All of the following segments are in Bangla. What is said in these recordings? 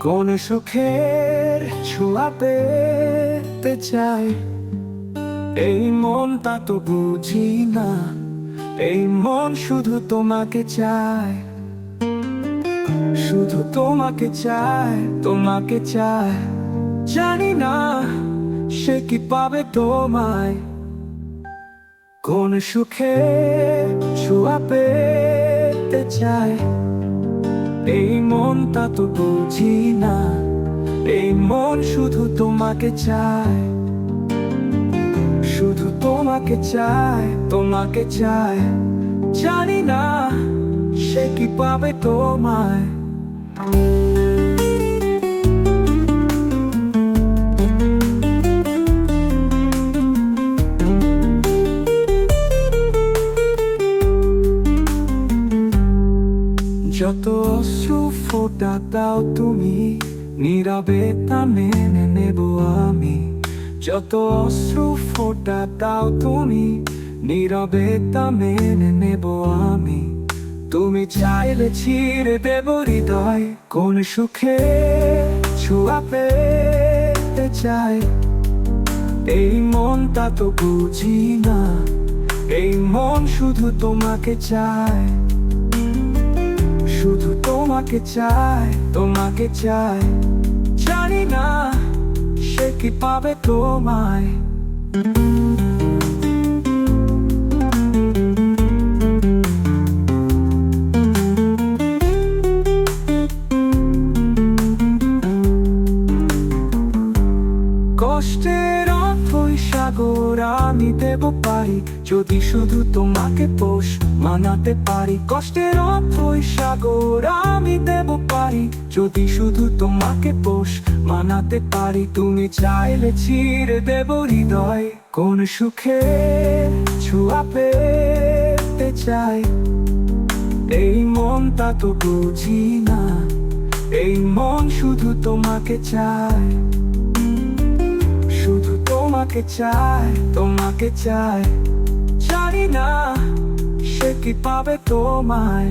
কোন সুখের ছোঁয়া চাই। এই মনটা তো বুঝি না, এই মন শুধু তোমাকে চায়। শুধু তোমাকে চায় তোমাকে চায়। জানি না সে কি পাবে তোমায়। কোন সুখে ছোঁয়া পেতে চায়। এই মনটা তো বুঝি না। এই মন শুধু তোমাকে চায়। শুধু তোমাকে চায় তোমাকে চায়। জানি না সে কি পাবে তোমায়। যত অশ্রু ফোটা দাও তুমি, নীরবে তা মেনে নেব আমি। যত অশ্রু ফোটা দাও তুমি, নীরবে তা মেনে নেব আমি। তুমি চাইলে ছিঁড়ে দেব হৃদয়, কোন সুখে ছোঁয়া পেতে চাই। এই মনটা তো বুঝি না, এই মন শুধু তোমাকে চায়। তোমাকে চায় তোমাকে চায় জানি না সে কি পাবে তোমায় কষ্টের অথই আমি দেব পারি। যদি শুধু তোমাকে পোষ মানাতে পারি, কষ্টের অথই সাগর, আমি দেব পারি। যদি শুধু তোমাকে পোষ মানাতে পারি, তুমি চাইলে ছিঁড়ে দেব হৃদয়। কোন সুখে ছুয়া পেতে চাই। এই মনটা তো বুঝি না, এই মন শুধু তোমাকে চায়। শুধু তোমাকে চায় তোমাকে চায় জানি না সে কি পাবে তোমায়।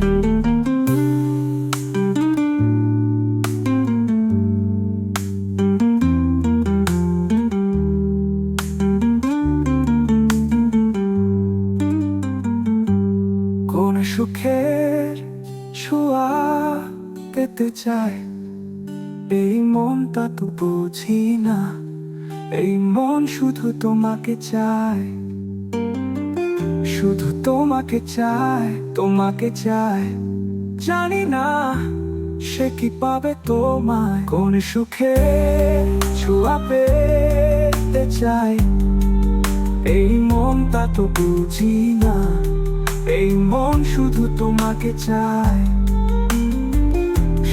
কোন সুখের ছোঁয়া পেতে চায় এই মনটা তো বুঝি না। এই মন শুধু তোমাকে চায়, শুধু তোমাকে চায় তোমাকে চায়। জানি না সে কি পাবে তোমায়, কোন সুখে ছোঁয়া পেতে চায়। এই মন তা তো বুঝি না, এই মন শুধু তোমাকে চায়।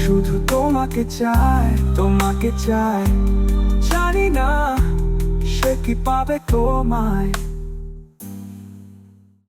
শুধু তোমাকে চায় তোমাকে চায়। জানি না সে কি পাবে তোমায়?